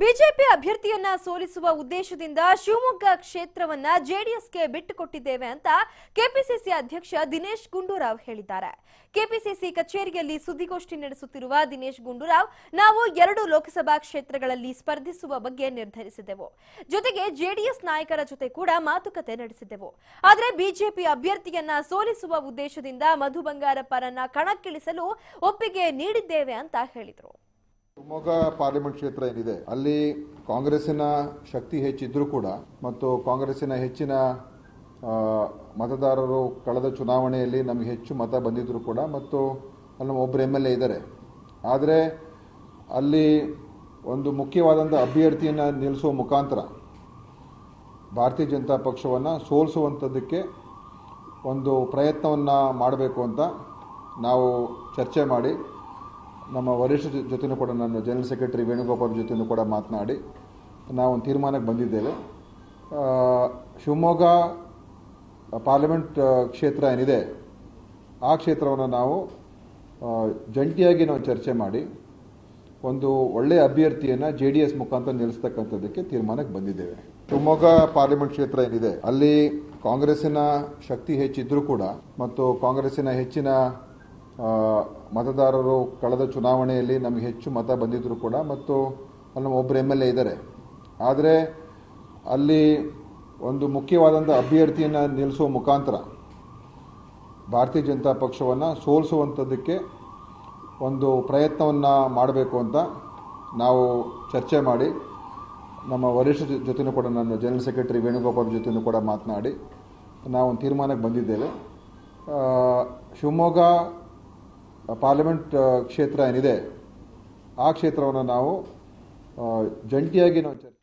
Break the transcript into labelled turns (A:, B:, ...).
A: BJP ಅಭ್ಯರ್ಥಿಯನ್ನ ಸೋಲಿಸುವ ಉದ್ದೇಶದಿಂದ ಶಿವಮೊಗ್ಗ ಕ್ಷೇತ್ರವನ್ನ ಜೆಡಿಎಸ್ಗೆ ಬಿಟ್ಟುಕೊಟ್ಟಿದ್ದೇವೆ ಅಂತ ಕೆಪಿಸಿಸಿ ಅಧ್ಯಕ್ಷ ದಿನೇಶ್ ಗುಂಡೂರಾವ್ ಹೇಳಿದ್ದಾರೆ. ಕೆಪಿಸಿಸಿ ಕಚೇರಿಯಲ್ಲಿ ಸುದ್ದಿಗೋಷ್ಠಿ ನಡೆಸುತ್ತಿರುವ ದಿನೇಶ್ ಗುಂಡೂರಾವ್, ನಾವು ಎರಡು ಲೋಕಸಭಾ ಕ್ಷೇತ್ರಗಳಲ್ಲಿ ಸ್ಪರ್ಧಿಸುವ ಬಗ್ಗೆ ನಿರ್ಧರಿಸಿದೆವು. ಜೊತೆಗೆ ಜೆಡಿಎಸ್ ನಾಯಕರ ಜೊತೆ ಕೂಡ ಮಾತುಕತೆ ನಡೆಸಿದೆವು. ಆದರೆ ಬಿಜೆಪಿ ಅಭ್ಯರ್ಥಿಯನ್ನ ಸೋಲಿಸುವ ಉದ್ದೇಶದಿಂದ ಮಧು ಬಂಗಾರಪ್ಪರನ್ನ ಕಣಕ್ಕಿಳಿಸಲು ಒಪ್ಪಿಗೆ ನೀಡಿದ್ದೇವೆ ಅಂತ ಹೇಳಿದರು.
B: ಶಿವಮೊಗ್ಗ ಪಾರ್ಲಿಮೆಂಟ್ ಕ್ಷೇತ್ರ ಏನಿದೆ, ಅಲ್ಲಿ ಕಾಂಗ್ರೆಸ್ಸಿನ ಶಕ್ತಿ ಹೆಚ್ಚಿದ್ರೂ ಕೂಡ ಮತ್ತು ಕಾಂಗ್ರೆಸ್ಸಿನ ಹೆಚ್ಚಿನ ಮತದಾರರು ಕಳೆದ ಚುನಾವಣೆಯಲ್ಲಿ ನಮಗೆ ಹೆಚ್ಚು ಮತ ಬಂದಿದ್ರು ಕೂಡ ಮತ್ತು ಅಲ್ಲಿ ಒಬ್ಬರು ಎಂ ಎಲ್ ಎ ಇದ್ದಾರೆ. ಆದರೆ ಅಲ್ಲಿ ಒಂದು ಮುಖ್ಯವಾದಂಥ ಅಭ್ಯರ್ಥಿಯನ್ನು ನಿಲ್ಲಿಸುವ ಮುಖಾಂತರ ಭಾರತೀಯ ಜನತಾ ಪಕ್ಷವನ್ನು ಸೋಲಿಸುವಂಥದ್ದಕ್ಕೆ ಒಂದು ಪ್ರಯತ್ನವನ್ನು ಮಾಡಬೇಕು ಅಂತ ನಾವು ಚರ್ಚೆ ಮಾಡಿ ನಮ್ಮ ವರಿಷ್ಠ ಜೊತೆನೂ ಕೂಡ ನನ್ನ ಜನರಲ್ ಸೆಕ್ರೆಟರಿ ವೇಣುಗೋಪಾಲ್ ಜೊತೆನೂ ಕೂಡ ಮಾತನಾಡಿ ನಾವು ಒಂದು ತೀರ್ಮಾನಕ್ಕೆ ಬಂದಿದ್ದೇವೆ. ಶಿವಮೊಗ್ಗ ಪಾರ್ಲಿಮೆಂಟ್ ಕ್ಷೇತ್ರ ಏನಿದೆ, ಆ ಕ್ಷೇತ್ರವನ್ನು ನಾವು ಜಂಟಿಯಾಗಿ ನಾವು ಚರ್ಚೆ ಮಾಡಿ ಒಂದು ಒಳ್ಳೆಯ ಅಭ್ಯರ್ಥಿಯನ್ನು ಜೆ ಡಿ ಎಸ್ ಮುಖಾಂತರ ನಿಲ್ಲಿಸ್ತಕ್ಕಂಥದ್ದಕ್ಕೆ ತೀರ್ಮಾನಕ್ಕೆ ಬಂದಿದ್ದೇವೆ. ಶಿವಮೊಗ್ಗ ಪಾರ್ಲಿಮೆಂಟ್ ಕ್ಷೇತ್ರ ಏನಿದೆ, ಅಲ್ಲಿ ಕಾಂಗ್ರೆಸ್ಸಿನ ಶಕ್ತಿ ಹೆಚ್ಚಿದ್ರೂ ಕೂಡ ಮತ್ತು ಕಾಂಗ್ರೆಸ್ಸಿನ ಹೆಚ್ಚಿನ ಮತದಾರರು ಕಳೆದ ಚುನಾವಣೆಯಲ್ಲಿ ನಮಗೆ ಹೆಚ್ಚು ಮತ ಬಂದಿದ್ದರೂ ಕೂಡ ಮತ್ತು ಅಲ್ಲಿ ನಮ್ಮ ಒಬ್ಬರು ಎಂ ಎಲ್ ಎ ಇದ್ದಾರೆ. ಆದರೆ ಅಲ್ಲಿ ಒಂದು ಮುಖ್ಯವಾದಂಥ ಅಭ್ಯರ್ಥಿಯನ್ನು ನಿಲ್ಲಿಸುವ ಮುಖಾಂತರ ಭಾರತೀಯ ಜನತಾ ಪಕ್ಷವನ್ನು ಸೋಲಿಸುವಂಥದ್ದಕ್ಕೆ ಒಂದು ಪ್ರಯತ್ನವನ್ನು ಮಾಡಬೇಕು ಅಂತ ನಾವು ಚರ್ಚೆ ಮಾಡಿ, ನಮ್ಮ ವರಿಷ್ಠ ಜೊತೆನೂ ಕೂಡ ನನ್ನ ಜನರಲ್ ಸೆಕ್ರೆಟರಿ ವೇಣುಗೋಪಾಲ್ ಜೊತೆನೂ ಕೂಡ ಮಾತನಾಡಿ ನಾವು ಒಂದು ತೀರ್ಮಾನಕ್ಕೆ ಬಂದಿದ್ದೇವೆ. ಶಿವಮೊಗ್ಗ ಪಾರ್ಲಿಮೆಂಟ್ ಕ್ಷೇತ್ರ ಏನಿದೆ ಆ ಕ್ಷೇತ್ರವನ್ನು ನಾವು ಜಂಟಿಯಾಗಿ ನಾವು